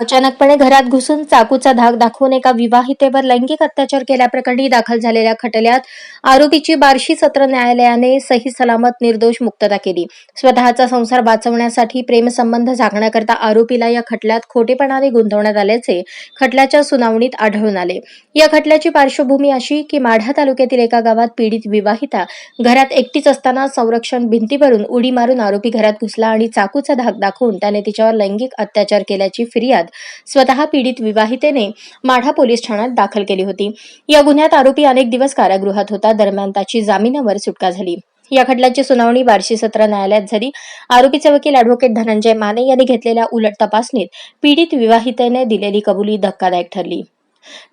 अचानकपणे घरात घुसून चाकूचा धाक दाखवून एका विवाहितेवर लैंगिक अत्याचार केल्याप्रकरणी दाखल झालेल्या खटल्यात आरोपीची बार्शी सत्र न्यायालयाने सही सलामत निर्दोष मुक्तता केली. स्वतःचा संसार वाचवण्यासाठी प्रेमसंबंध झाकण्याकरता आरोपीला या खटल्यात खोटेपणाने गुंतवण्यात आल्याचे खटल्याच्या सुनावणीत आढळून आले. या खटल्याची पार्श्वभूमी अशी की माढा तालुक्यातील एका गावात पीडित विवाहिता घरात एकटीच असताना संरक्षण भिंतीवरून उडी मारून आरोपी घरात घुसला आणि चाकूचा धाक दाखवून त्याने तिच्यावर लैंगिक अत्याचार केल्याची फिर्याद स्वतः पीडित विवाहितेने माढा पोलीस ठाण्यात दाखल केली होती. या गुन्ह्यात आरोपी अनेक दिवस कारागृहात होता. दरम्यान त्याची जामिनावर सुटका झाली. या खटल्याची सुनावणी बार्शी सत्र न्यायालयात झाली. आरोपीचे वकील अॅडव्होकेट धनंजय माने यांनी घेतलेल्या उलट तपासणीत पीडित विवाहितेने दिलेली कबुली धक्कादायक ठरली.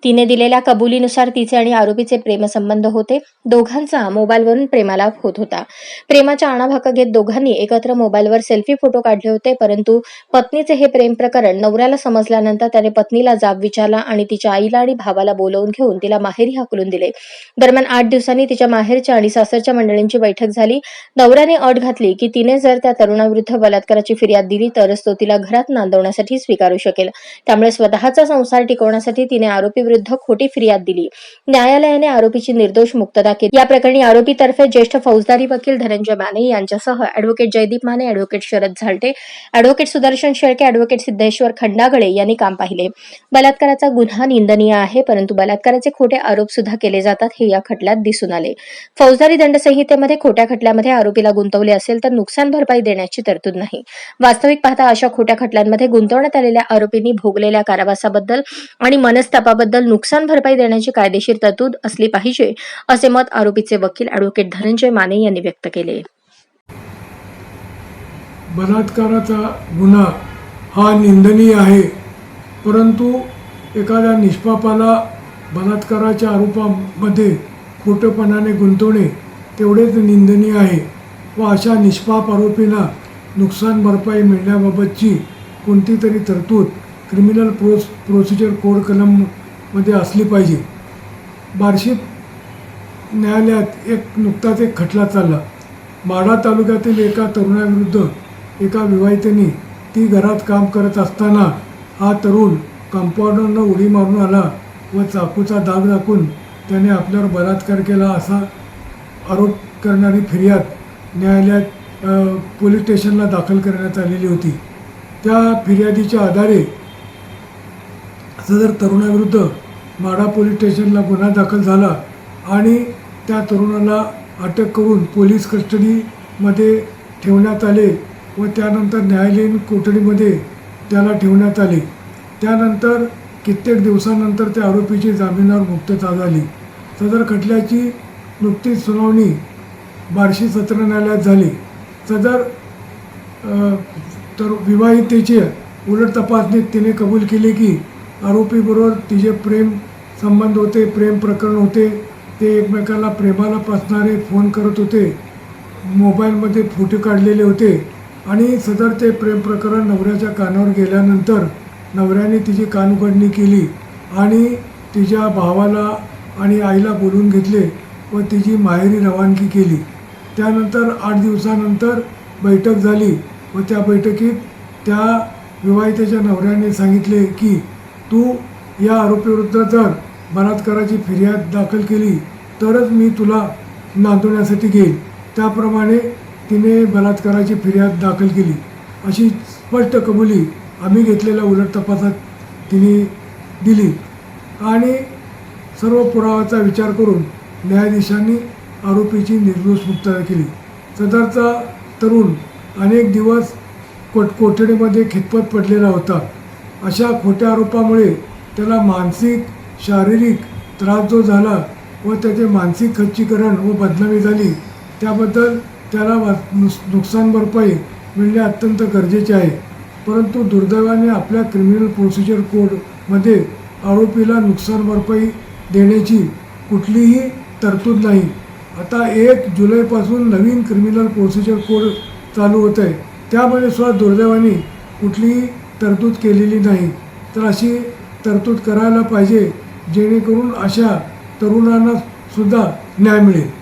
तिने दिलेल्या कबुलीनुसार तिचे आणि आरोपीचे प्रेमसंबंध होते. दोघांचा मोबाईलवरून प्रेमालाप होत होता. प्रेमाच्या आणाभाक घेत दोघांनी एकत्र मोबाईलवर सेल्फी फोटो काढले होते परंतु पत्नीचे हे प्रेम प्रकरण नवऱ्याला समजल्यानंतर त्याने पत्नीला जाब विचारला आणि तिच्या आईला आणि भावाला बोलवून घेऊन तिला माहेरी हाकलून दिले. दरम्यान आठ दिवसांनी तिच्या माहेरच्या आणि सासरच्या मंडळींची बैठक झाली. नवऱ्याने अट घातली की तिने जर त्या तरुणाविरुद्ध बलात्काराची फिर्याद दिली तरच तो तिला घरात नांदवण्यासाठी स्वीकारू शकेल. त्यामुळे स्वतःचा संसार टिकवण्यासाठी तिने आरोपी विरुद्ध खोटी फिर्याद दिली. न्यायालयाने आरोपीची निर्दोष मुक्तता केली. या प्रकरणी आरोपीतर्फे ज्येष्ठ फौजदारी वकील धनंजय माने यांच्यासह advocate Jaydeep Mane advocate Sharad Zalte advocate Sudarshan Shelke advocate Siddheshwar Khandagale यांनी काम पाहिले. बलात्काराचा गुन्हा निंदनीय आहे परंतु बलात्काराचे खोटे आरोप सुद्धा केले जातात हे या खटल्यात दिसून आले. फौजदारी दंडसंहितेमध्ये खोट्या खटल्यामध्ये आरोपीला गुंतवले असेल तर नुकसान भरपाई देण्याची तरतूद नाही. वास्तविक पाहता अशा खोट्या खटल्यांमध्ये गुंतवण्यात आलेल्या आरोपींनी भोगलेल्या कारावासाबद्दल आणि मनस्तापा पापाबद्दल नुकसान भरपाई देण्याची कायदेशीर तरतूद असली पाहिजे असे मत आरोपीचे वकील अॅडव्होकेट धनंजय माने यांनी व्यक्त केले. बलात्काराचा गुन्हा हा निंदनीय आहे परंतु एखाद्या निष्पापाला बलात्काराच्या आरोपामध्ये खोटेपणाने गुंतवणे तेवढेच निंदनीय आहे व अशा निष्पाप आरोपींना नुकसान भरपाई मिळण्याबाबतची कोणती तरी तरतूद क्रिमिनल प्रोस प्रोसिजर कोड कलममध्ये असली पाहिजे. बार्शी न्यायालयात एक नुकताच एक खटला चालला. माढा तालुक्यातील एका तरुणाविरुद्ध एका विवाहितेने ती घरात काम करत असताना हा तरुण कंपाऊंडरनं उडी मारून आला व चाकूचा दाग दाखवून त्याने आपल्यावर बलात्कार केला असा आरोप करणारी फिर्याद न्यायालयात पोलीस स्टेशनला दाखल करण्यात आलेली होती. त्या फिर्यादीच्या आधारे सदर तरुणाविरुद्ध माढा पोलीस स्टेशनला गुन्हा दाखल झाला आणि त्या तरुणाला अटक करून पोलीस कस्टडीमध्ये ठेवण्यात आले व त्यानंतर न्यायालयीन कोठडीमध्ये त्याला ठेवण्यात आले त्यानंतर कित्येक दिवसानंतर त्या आरोपीची जामिनावर मुक्तता झाली सदर खटल्याची नुकतीच सुनावणी बार्शी सत्र न्यायालयात झाली. सदर तर विवाहितेची उलट तपासणीत तिने कबूल केली की आरोपीबरोबर तिचे प्रेम संबंध होते प्रेम प्रकरण होते. ते एकमेकाला प्रेमाला पासणारे फोन करत होते. मोबाईलमध्ये फोटो काढलेले होते. आणि सदर ते प्रेम प्रकरण नवऱ्याच्या कानावर गेल्यानंतर नवऱ्याने तिची कानउघडणी केली आणि तिच्या भावाला आणि आईला बोलून घेतले व तिची माहेरी रवानगी केली. त्यानंतर आठ दिवसानंतर बैठक झाली व त्या बैठकीत त्या विवाहितेच्या नवऱ्याने सांगितले की तू या आरोपीविरुद्ध जर बलात्काराची फिर्याद दाखल केली तरच मी तुला नांदवण्यासाठी घेईन. त्याप्रमाणे तिने बलात्काराची फिर्याद दाखल केली. अशी स्पष्ट कबुली आम्ही घेतलेल्या उलट तपासात तिने दिली. आणि सर्व पुरावाचा विचार करून न्यायाधीशांनी आरोपीची निर्दोष मुक्तता केली. सदरचा तरुण अनेक दिवस कोट कोठडीमध्ये खितपत पडलेला होता. अशा खोट्या आरोपामुळे त्याला मानसिक शारीरिक त्रास जो झाला व त्याचे मानसिक खच्चीकरण व बदनामी झाली त्याबद्दल त्याला वा नुस नुकसान भरपाई मिळणे अत्यंत गरजेचे आहे. परंतु दुर्दैवाने आपल्या क्रिमिनल प्रोसिजर कोडमध्ये आरोपीला नुकसान भरपाई देण्याची कुठलीही तरतूद नाही. आता एक जुलैपासून नवीन क्रिमिनल प्रोसिजर कोड चालू होत आहे. त्यामध्ये सुद्धा दुर्दैवाने कुठलीही तरतूद केलेली नाही. तर अशी तरतूद करायला पाहिजे जेणेकरून अशा तरुणांना सुद्धा न्याय मिळेल.